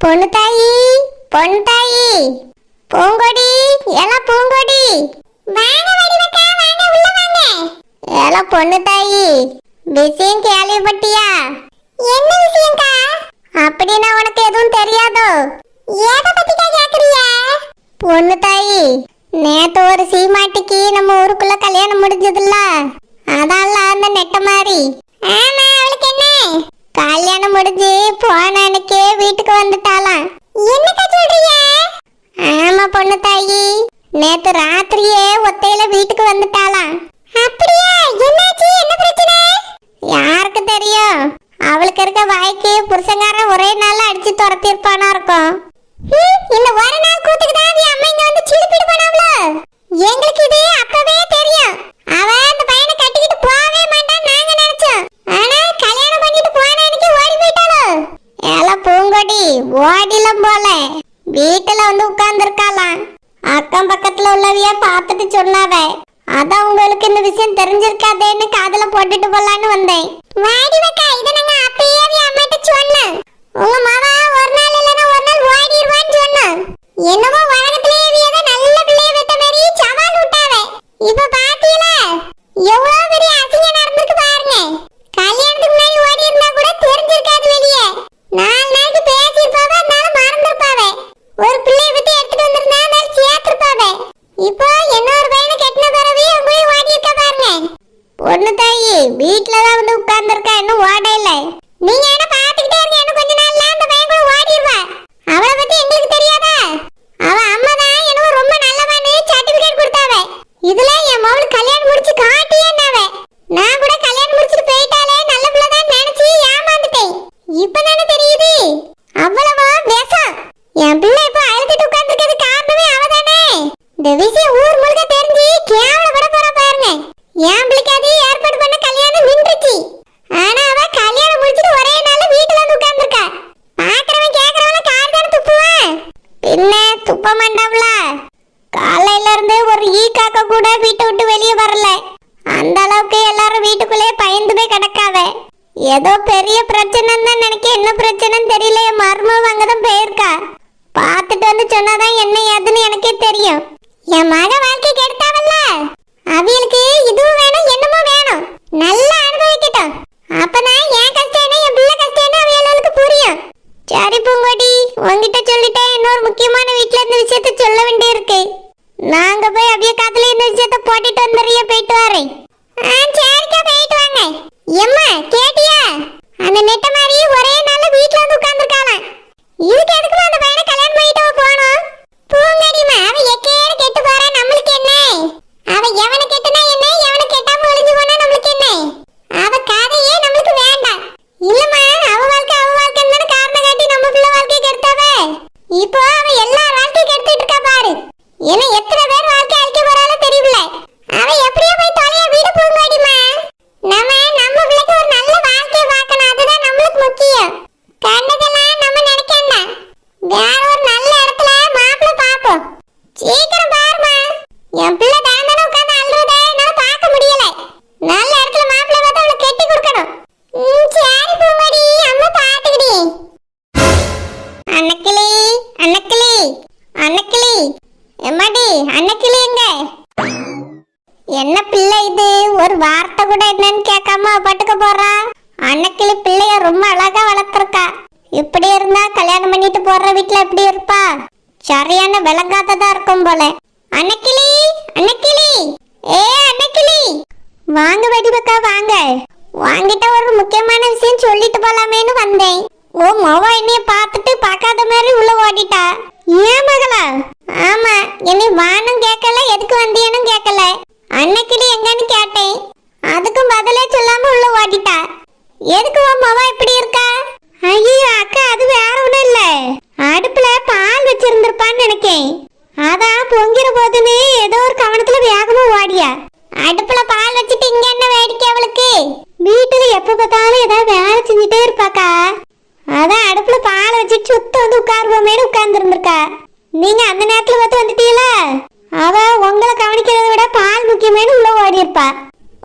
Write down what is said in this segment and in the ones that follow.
பொண்ணு தாயி பொண்ணு தாயி பூங்கொடி எல்லாம் பூங்கொடி. வாங்க வடிவக்கா வாங்க உள்ள வாங்க. எல்லாம் பொண்ணு தாயி விஷயம் கேள்விப்பட்டியா? என்ன விஷயம்க்கா? அப்படின்னா உனக்கு எதுவும் தெரியாதோ? ஏத பத்திக்கா கேக்குறிய? பொண்ணு தாயி நேத்து ஒரு சீமாட்டிக்கு நம்ம ஊருக்குள்ள கல்யாணம் முடிஞ்சதுல்ல? அதான்ல அந்த நெட்ட மாதிரி ஆமா அவளுக்கு என்ன? கல்யாணம் முடிஞ்சு போன அன்னைக்கே வீட்டுக்கு வந்துட்டாளாம். என்னக்கா சொல்றீங்க ஆமா பொண்ணு தாயி. நேத்து ராத்திரியே ஒத்தையில வீட்டுக்கு வந்துட்டாளாம். அப்படியா? என்னாச்சு? என்ன பிரச்சனை? யாருக்கு தெரியும்? அவளுக்கு இருக்க வாய்க்கு புருஷங்காரன் ஒரே நாள்ல அடிச்சு துரத்திருப்பானா இருக்கும் ஹம், இந்த ஒரு நாள் கூத்துக்கு தான் அவ அம்மா இங்க வந்து சிலுப்பிட்டு போனாவளோ எங்களுக்கு இது அப்பவே தெரியும் அவ அந்த பையனை கட்டிக்கிட்டு போகவே மாட்டான்னு நாங்க நினைச்சோம் ஆனா கல்யாணம் பண்ணிட்டு போன அன்னைக்கு ஓடி போயிட்டாளோ ஏல பூங்கொடி ஓடிலாம் போல வீட்டுல வந்து உட்கார்ந்துருக்காளாம் அக்கம் பக்கத்துல உள்ளவைய பார்த்துட்டு சொன்னாவ அதான் உங்களுக்கு இந்த விஷயம் தெரிஞ்சிருக்காதேன்னு காதுல போட்டுட்டு போலான்னு வந்தேன். வாடி வைக்கா இத நாங்க அப்பயே அம்மாட்ட சொன்னோம் உங்க மாமா ஒரு நாள் இல்லனா ஒரு நாள் ஓடிடுவான்னு சொன்னோம் என்னமோ உலகத்திலேயே இவியத நல்ல பிள்ளைய பெத்த மாதிரி சவால் விட்டாவ. இப்ப பாத்தீங்களா? எவ்வளவு பெரிய அசிங்கம் நடந்திருக்கு பாருங்க கல்யாணத்துக்கு முன்னாடி ஓடி இருந்தா கூட தெரிஞ்சிருக்காது வெளியே நாலு நாளைக்கு பேசியிருப்பாவ அதனால மறந்துருப்பாவ ஒரு பிள்ளைய பத்தி எடுத்துட்டு வந்திருந்தா மேல சேர்த்திருப்பாவ இப்போ இன்னொரு பையனை கட்டின பிறகு போய் ஓடி இருக்க பாருங்க பொண்ணு தாயி வீட்ல தான் வந்து உட்கார்ந்திருக்கா இன்னும் ஓட இல்ல நீங்க என்ன பாத்துக்கிட்டே இருங்க இன்னும் கொஞ்ச நாள்ல அந்த பையன் கூட ஓடிடுவா அவளை பத்தி எங்களுக்கு தெரியாதா அவ அம்மா தான் என்னவோ ரொம்ப நல்லவான்னு சர்டிபிகேட் கொடுத்தாவ இதுல என் மவளுக்கு கல்யாணம் முடிச்சு காட்டியே என்னாவ நான் கூட கல்யாணம் முடிச்சிட்டு போயிட்டாலே நல்ல பிள்ளை தான் நினைச்சு ஏமாந்துட்டேன் இப்பதானே தெரியுது அவ்வளவா பேசம் என் பிள்ளை இப்போ அழுதுட்டு உட்கார்ந்துருக்கிறது காரணமே அவதானே இந்த விஷயம் ஊர் முழுக்க தெரிஞ்சு கேவலப்பட போறா பாருங்க என் பிள்ளைக்கு அது ஏற்பாடு பண்ண கல்யாணம் நின்றுச்சு ஆனா அவ கல்யாணம் முடிச்சிட்டு ஒரே நாள்ல வீட்டுல வந்து உட்கார்ந்துருக்கா பாக்குறவன் கேக்குறவன கார் தானே துப்புவான் பின்ன துப்ப மாட்டாவ்ல காலையில இருந்து ஒரு ஈ காக்க கூட வீட்டை விட்டு வெளியே வரல அந்த அளவுக்கு எல்லாரும் வீட்டுக்குள்ளேயே பயந்து போய் கிடக்காவ ஏதோ பெரிய பிரச்சனைன்னு தான் நினைக்க என்ன பிரச்சனைன்னு தெரியல என் மருமவ அங்கதான் போயிருக்கா. பார்த்துட்டு வந்து சொன்னாதான் என்ன ஏதுன்னு எனக்கே தெரியும். என் மக வாழ்க்கை கெடுத்தாவல்ல அவங்களுக்கு இதுவும் வேணும் என்னமோ வேணும். நல்லா அனுபவிக்கட்டும். அப்பதான் என் கஷ்டம் என்ன என் பிள்ளை கஷ்டம் என்ன புரியும். சரி பூங்கோடி உங்ககிட்ட சொல்லிட்டேன். இன்னொரு முக்கியமான வீட்டுல இந்த விஷயத்த சொல்ல வேண்டியிருக்கு. நாங்க போய் அவிய காத்துல இந்த விஷயத்த போட்டுட்டு வந்துடுறிய போயிட்டு வரேன். சரிக்கா போயிட்டு வாங்க. எம்மா கேட்டியா? அந்த நெட்ட மாதிரி ஒரே நாள்ல வீட்ல வந்து உட்கார்ந்துருக்காளாம். இதுக்கு எதுக்கு அந்த பையனை கல்யாணம் பண்ணிட்டு போன போனோம் பூங்கடிமா அவ எக்கேடு கெட்டு போறா நம்மளுக்கு என்ன அவ எவனை கெட்டுனா என்ன எவனை கெட்டாம ஒளிஞ்சு போனா நம்மளுக்கு என்ன அவ கதையே நம்மளுக்கு வேண்டாம் இல்லம்மா அவ வாழ்க்கை அவ வாழ்க்கைன்னு தானே காரணம் காட்டி நம்ம பிள்ளை வாழ்க்கையை கெடுத்தாவ இப்போ அவ எல்லார் வாழ்க்கையும் கெடுத்துட்டு இருக்கா பாரு ஏன்னா எத்தனை பேர் வாழ்க்கை அழிக்க போறாளோ தெரியல அவ எப்படியோ போய் தொலைய வீடு பூங்கடிமா நம்ம நம்ம பிள்ளைக்கு ஒரு நல்ல வாழ்க்கையை பார்க்கணும் அதுதான் நம்மளுக்கு முக்கியம் கண்டதெல்லாம் நம்ம நினைக்கண்டா வேற ஒரு நல்ல இடத்துல மாப்பிள்ளை பார்ப்போம் சீக்கிரம் பாருமா என் பிள்ளை தானே உட்கார்ந்து அழுறத என்னால பார்க்க முடியல நல்ல இடத்துல மாப்பிள்ளை பார்த்து அவளுக்கு கெட்டி கொடுக்கணும் ம், சரி பூமாடி அம்மா பார்த்துக்கிடி அன்னக்கிளி அன்னக்கிளி அன்னக்கிளி எம்மாடி அன்னக்கிளி எங்க என்ன பிள்ளை இது. ஒரு வார்த்தை கூட என்னன்னு கேட்காம பாட்டுக்கு போறா? அன்னக்கிளி பிள்ளைய ரொம்ப அழகா வளர்த்துருக்கா. இப்படி இருந்தா கல்யாணம் பண்ணிட்டு போற வீட்டுல எப்படி இருப்பா? சரியான விளங்காததா இருக்கும் போல. அன்னக்கிளி அன்னக்கிளி. ஏ அன்னக்கிளி. வாங்க வடிவக்கா வாங்க. வாங்கிட்ட ஒரு முக்கியமான விஷயம் சொல்லிட்டு போலாமேன்னு வந்தேன். ஓ மவ என்னைய பார்த்துட்டு பார்க்காத மாதிரி உள்ள ஓடிட்டா. ஏன் மகளா? ஆமா என்னை வானும் கேட்கல எதுக்கு வந்தியனும் கேட்கல. அன்னைக்குடி எங்கன்னு கேட்டேன். அதுக்கும் பதிலே சொல்லாம உள்ள ஓடிட்டா. எதுக்கு உன் மொவ இப்படி இருக்கா? ஐயோ அக்கா அது வேற ஒண்ணும் இல்ல. அடுப்புல பால் வச்சிருந்திருப்பான்னு நினைக்கேன். அதான் பொங்கிற போதுன்னு ஏதோ ஒரு கவனத்துல வேகமா ஓடியா. அடுப்புல பால் வச்சுட்டு இங்க என்ன வேடிக்கை அவளுக்கு? வீட்டுல எப்ப பார்த்தாலும் ஏதாவது வேலை செஞ்சுட்டே இருப்பாக்கா. அதான் அடுப்புல பால் வச்சுட்டு சுத்த வந்து உட்காருவோமேனு உட்கார்ந்துருந்திருக்கா. நீங்க அந்த நேரத்துல பார்த்து வந்துட்டீங்களா? அவ உங்களை கவனிக்கிறத விட பால் முக்கியமேனு உள்ள ஓடி இருப்பா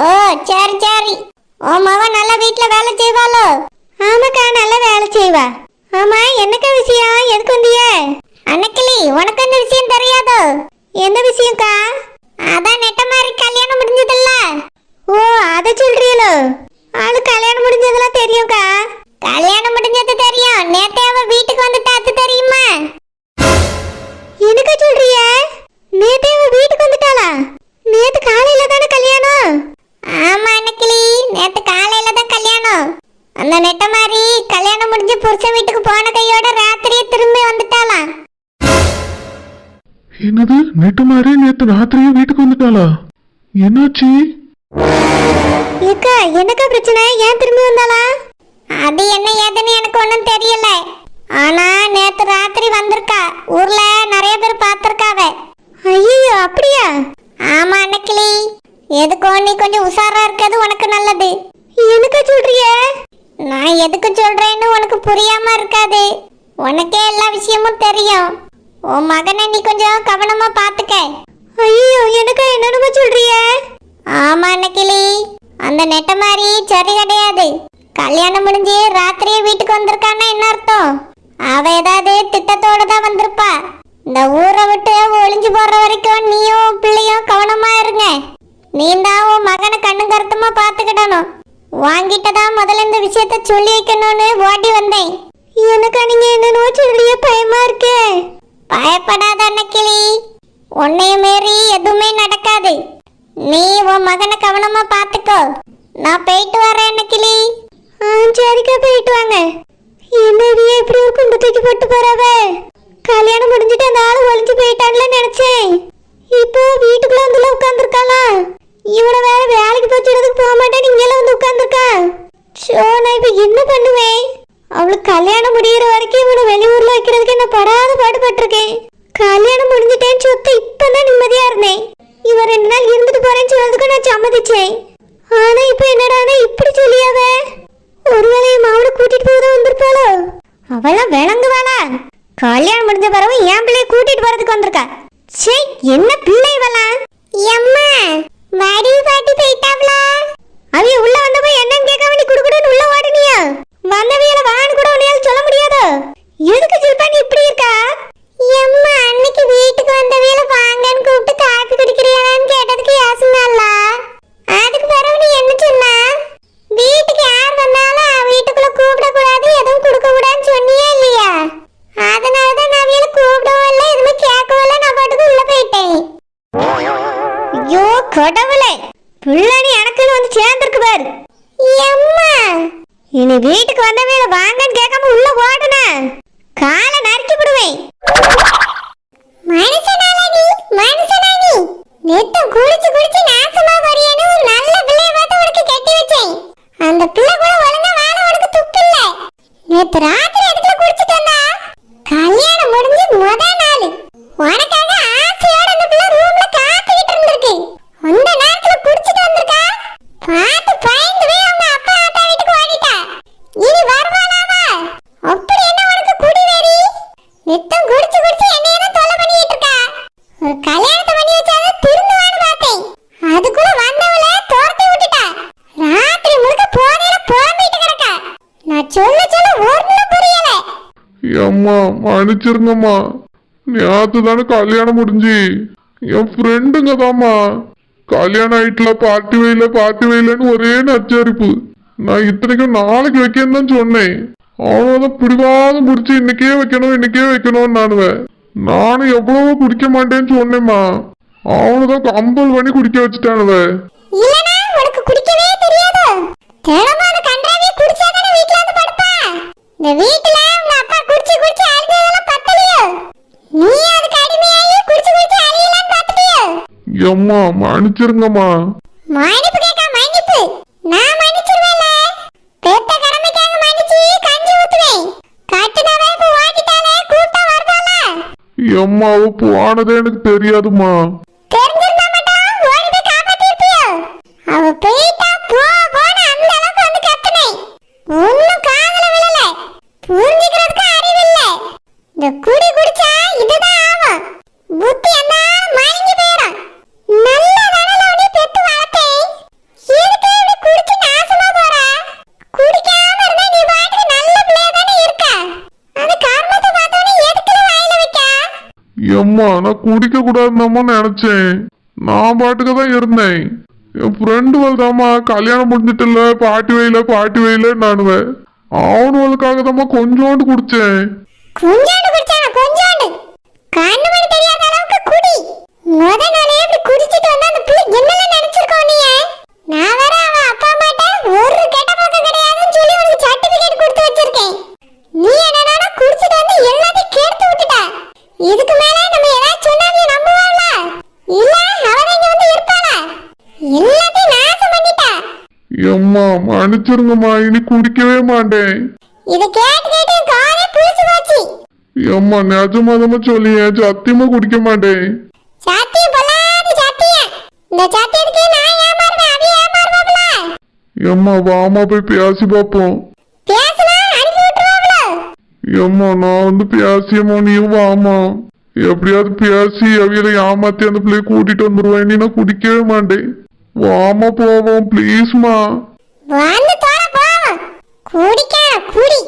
ஓ சரி சரி. ஓ மவ நல்ல வீட்ல வேலை செய்வாளோ? ஆமாக்கா நல்ல வேலை செய்வா. ஆமா என்னக்கா விஷயம்? எதுக்கு வந்திய? அன்னைக்கிளி உனக்கு அந்த விஷயம் தெரியாதோ? எந்த விஷயம்க்கா? அதான் நெட்ட மாதிரி கல்யாணம் முடிஞ்சதில்ல. ஓ அதை சொல்றீங்களோ ஆளு கல்யாணம் முடிஞ்சதெல்லாம் தெரியும்க்கா. கல்யாணம் முடிஞ்சது தெரியும். நேத்தே அவ வீட்டுக்கு வந்துட்டாத்து தெரியுமா? வந்தாளா என்னாச்சு? ஏக்கா என்னக்கா பிரச்சனை? ஏன் திரும்பி வந்தாளா? அது என்ன ஏதுன்னு எனக்கு ஒன்றும் தெரியல. ஆனா நேத்து ராத்திரி வந்திருக்கா. ஊர்ல நிறைய பேர் பார்த்திருக்காவ. ஐயோ அப்படியா? ஆமா அன்னக்கிளி. எதுக்கோ நீ கொஞ்சம் உஷாரா இருக்கிறது உனக்கு நல்லது. எனக்கு சொல்றிய? நான் எதுக்கு சொல்றேன்னு உனக்கு புரியாம இருக்காது. உனக்கே எல்லா விஷயமும் தெரியும். உன் மகனை நீ கொஞ்சம் கவனமா பாத்துக்க ஐயோ எனக்கு என்னென்னமோ சொல்றிய ஆமா அன்னைக்கிளி. அந்த நெட்ட மாதிரி சரி கிடையாது. கல்யாணம் முடிஞ்சு ராத்திரியே வீட்டுக்கு வந்திருக்கான்னா என்ன அர்த்தம்? அவ ஏதாவது திட்டத்தோட தான் வந்திருப்பா. இந்த ஊரை விட்டு ஒளிஞ்சு போற வரைக்கும் நீயும் பிள்ளையும் கவனமா இருங்க. நீ தான் உன் மகனை கண்ணு கருத்துமா பாத்துக்கிடணும் வாங்கிட்ட தான் முதல்ல இந்த விஷயத்த சொல்லி வைக்கணும்னு ஓடி வந்தேன். எனக்கு நீங்க என்னன்னு சொல்லிய பயமா இருக்கே. பயப்படாத அன்னைக்கிளி. உன்னைய மீறி எதுவுமே நடக்காது. நீ உன் மகனை கவனமா பாத்துக்கோ. நான் போயிட்டு வரேன் கிளி ஆ சரிக்கா போயிட்டு வாங்க. என்னடி எப்படி ஒரு குண்டு தூக்கி போட்டு போறவ? கல்யாணம் முடிஞ்சிட்டு அந்த ஆள் ஒளிஞ்சு போயிட்டான்ல நினைச்சேன். இப்போ வீட்டுக்குள்ள வந்து உட்காந்துருக்காளா இவனை வேற வேலைக்கு போச்சுறதுக்கு போக மாட்டேன் இங்கெல்லாம் வந்து உட்காந்துருக்கா ஷோ நான் இப்போ என்ன பண்ணுவேன்? அவளுக்கு கல்யாணம் முடியிற வரைக்கும் இவனை வெளியூர்ல வைக்கிறதுக்கு என்ன படாத பாடுபட்டிருக்கேன். கல் சம்மதிச்சேன். ஆனா இப்போ என்னடானா இப்படி சொல்லியாவ? ஒருவேளை என் மாவனை கூட்டிட்டு போக வந்திருப்பாளோ? அவளாம் விளங்குவாளா? கல்யாணம் முடிஞ்ச பிறகு என் பிள்ளைய கூட்டிட்டு போறதுக்கு வந்திருக்கா. சே என்ன பிள்ளை இவளாம் எம்மா வடி பாட்டி போயிட்டாவளா? இனி வீட்டுக்கு வந்தவே வாங்கன்னு கேட்காம உள்ள ஓடுன காலை நறுக்கி விடுவேன் மனுஷனால நீ மனுஷனா நீ நேத்து குளிச்சு குளிச்சு நாசமா போறியேன்னு ஒரு நல்ல பிள்ளைய பார்த்து உனக்கு கட்டி வச்சேன் அந்த பிள்ளை கூட ஒழுங்கா வாழ உனக்கு துப்பு இல்ல நேத்து ராத்திரி இடத்துல குடிச்சிட்டு வந்தா கல்யாணம் முடிஞ்சு முத நாள் உனக்காக ஆசையோட அந்த பிள்ளை ரூம்ல காத்துக்கிட்டு இருந்திருக்கு அந்த நேரத்துல குடிச்சிட்டு வந்திருக்கா பார்த்து பயந்து போய் அவங்க அப்பா ஆத்தா வீட்டுக்கு ஓடிட்டா இனி வருவாளாவா அப்படி என்ன உனக்கு குடி வெறி நித்தம் குடிச்சு குடிச்சு என்னைய தான் தொல்லை பண்ணிட்டு இருக்கா ஒரு கல்யாணத்தை பண்ணி வச்சாலும் திருந்துவான்னு பார்த்தேன் அதுக்குள்ள வந்தவள துரத்தி விட்டுட்டா ராத்திரி முழுக்க போதையில புலம்பிட்டு கிடக்கா நான் சொல்ல சொல்ல ஒண்ணும் புரியல அம்மா மன்னிச்சிருங்கம்மா. நேற்று தானே கல்யாணம் முடிஞ்சு? என் ஃப்ரெண்டுங்க தாம்மா கல்யாணம் ஆயிட்டுல பார்ட்டி வைல பார்ட்டி வைலன்னு ஒரே நச்சரிப்பு. நான் இத்தனைக்கும் நாளைக்கு வைக்கன்னு தான் சொன்னேன். அவனதான் பிடிவாதம் பிடிச்சி இன்னைக்கே வைக்கணும் இன்னைக்கே வைக்கணும்னு நானுவேன் நானும் எவ்வளவோ குடிக்க மாட்டேன்னு சொன்னேம்மா. அவனுதான் கம்பல் பண்ணி குடிக்க வச்சுட்டானுவ இல்லனா உனக்கு குடிக்கவே தெரியாது தினமும் அந்த கன்றாவிய குடிச்சாதானே வீட்ல வந்து படுப்பா இந்த வீட்ல உங்க அப்பா குடிச்சு குடிச்சு அழுததெல்லாம் பத்தலையோ நீ அதுக்கு அடிமையாகி குடிச்சு குடிச்சு அழியலான்னு பார்த்துட்டியோ எம்மா மன்னிச்சிருங்கம்மா. மன்னிப்பு கேட்க மன்னிப்பு. நான் மன்னிச்சிருவேன்ல. பெத்த கடமைக்காக மன்னிச்சு கஞ்சி ஊத்துவேன். கட்டுனவ இப்ப ஓட்டிட்டாலே கூப்பிட்டா வருவாளா எம்மா அவ போனதே எனக்கு தெரியாதுமா தெரிஞ்சிருந்தா மட்டும் ஓடி போய் காப்பாத்திருப்பியோ. அவ போயிட்டா போ போன அந்த அளவுக்கு வந்து கத்துனேன் ஒன்னும் காதுல விழல புரிஞ்சுக்கிறதுக்கு அறிவு இல்ல இந்த குடி குடிச்சா இதுதான் ஆகும் புத்தி என்ன மயங்கி போயிடும் நல்ல வேலையில உன்னை பெத்து வளர்த்தேன் எதுக்கு இப்படி குடிச்சு நாசமா போற குடிக்காம இருந்தா நீ பாட்டுக்கு நல்ல பிள்ளையா தானே இருக்க அந்த கர்மத்தை பார்த்தவனே எதுக்குல வாயில வைக்க எம்மா நான் குடிக்க கூடாதுன்னு நினைச்சேன். நான் பாட்டுக்கு தான் இருந்தேன். என் ஃப்ரெண்டு வந்தாமா கல்யாணம் முடிஞ்சிட்டுல பாட்டி வயல பாட்டி வயல நானுவேன் அவனுவளுக்காக தாம்மா கொஞ்சோண்டு குடிச்சேன். கொஞ்சோண்டு குடிச்சானா கொஞ்சோண்டு. கண்ணு மணி தெரியாத அளவுக்கு குடி. முத நாளே இப்படி குடிச்சிட்டு வந்தா அந்த பிள்ளை என்னெல்லாம் நினைச்சிருக்கோம் நீ நான் வேற அவன் அப்பா அம்மாட்ட ஒரு கெட்ட பழக்கம் கிடையாதுன்னு சொல்லி உனக்கு சர்டிபிகேட் கொடுத்து வச்சிருக்கேன் நீ என்னடா குடிச்சிட்டு வந்து எல்லாத்தையும் கெடுத்து விட்டுட்ட இதுக்கு மேல நம்ம ஏதாவது சொன்னா நீ நம்புவ மன்னிச்சிருங்கம்மா இனி குடிக்கவே மாட்டேன். இது கேட்டு கேட்டு காலே புளிச்சு போச்சு. ஏம்மா நிஜமாதமா சொல்லியே சத்தியமா குடிக்க மாட்டேன். சத்தியம் பொல்லாத சத்தியம். இந்த சத்தியத்துக்கு நான் ஏமாறுவேன் அது ஏமாறுவாப்ல ஏம்மா வாமா போய் பேசி பார்ப்போம் பேசினா அனுப்பி விட்டுருவாப்ல ஏம்மா நான் வந்து பேசியம்மா நீயும் வாமா எப்படியாவது பேசி அவியலை ஏமாத்தி அந்த பிள்ளைய கூட்டிட்டு வந்துருவேன் நீ நான் குடிக்கவே மாட்டேன். வாமா போவோம் ப்ளீஸ்மா வந்து தோட போவோம் குடிக்கார குடி.